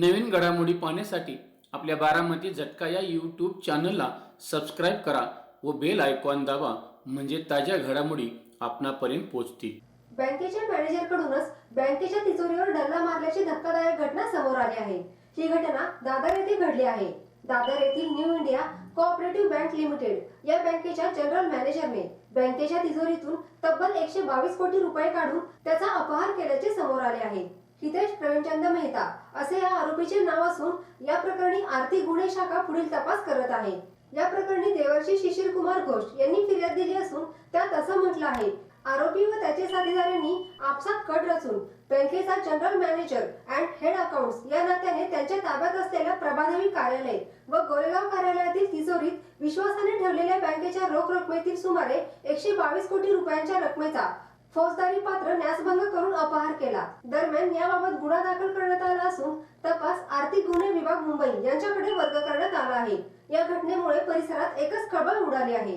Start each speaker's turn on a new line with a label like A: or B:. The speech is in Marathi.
A: नवीन घडामोडी पाहण्यासाठी आपल्या बारामती झटका या यूट्यूब चॅनलला सबस्क्राईब करा व बेल आयकॉन दाबा म्हणजे ताज्या घडामोडी आपणापर्यंत पोहोचतील.
B: बँकेच्या मॅनेजरकडूनच बँकेच्या तिजोरीवर डल्ला मारल्याची धक्कादायक घटना समोर आली आहे. ही घटना दादर येथे घडली आहे. दादर येथील New India cooperative bank limited या बँकेच्या जनरल मॅनेजरने बँकेच्या तिजोरीतून तब्बल एकशे बावीस कोटी रुपये काढून त्याचा अपहार केल्याचे समोर आले आहे. हितेश प्रवीणचंद मेहता असे या आरोपीचे नाव असून या प्रकरणी आर्थिक गुन्हे शाखा पुढील तपास करत आहे. या प्रकरणी देवर्षी शिशिर कुमार घोष यांनी फिर्याद दिली असून त्यात असं म्हटलं आहे आरोपी व त्याचे साथीदारांनी आपसात कट रचून बँकेचा general manager and head accounts या नात्याने त्यांच्या ताब्यात असलेल्या प्रभादेवी कार्यालय व गोरेगाव कार्यालयातील तिजोरीत विश्वासाने ठेवलेल्या बँकेच्या रोख रकमेतील सुमारे एकशे बावीस कोटी रुपयांच्या रकमेचा फौजदारी पात्र न्यासभंग करून अपहार केला. दरम्यान याबाबत गुन्हा दाखल करण्यात आला असून तपास आर्थिक गुन्हे विभाग मुंबई यांच्याकडे वर्ग करण्यात आला आहे. या घटनेमुळे परिसरात एकच खळबळ उडाली आहे.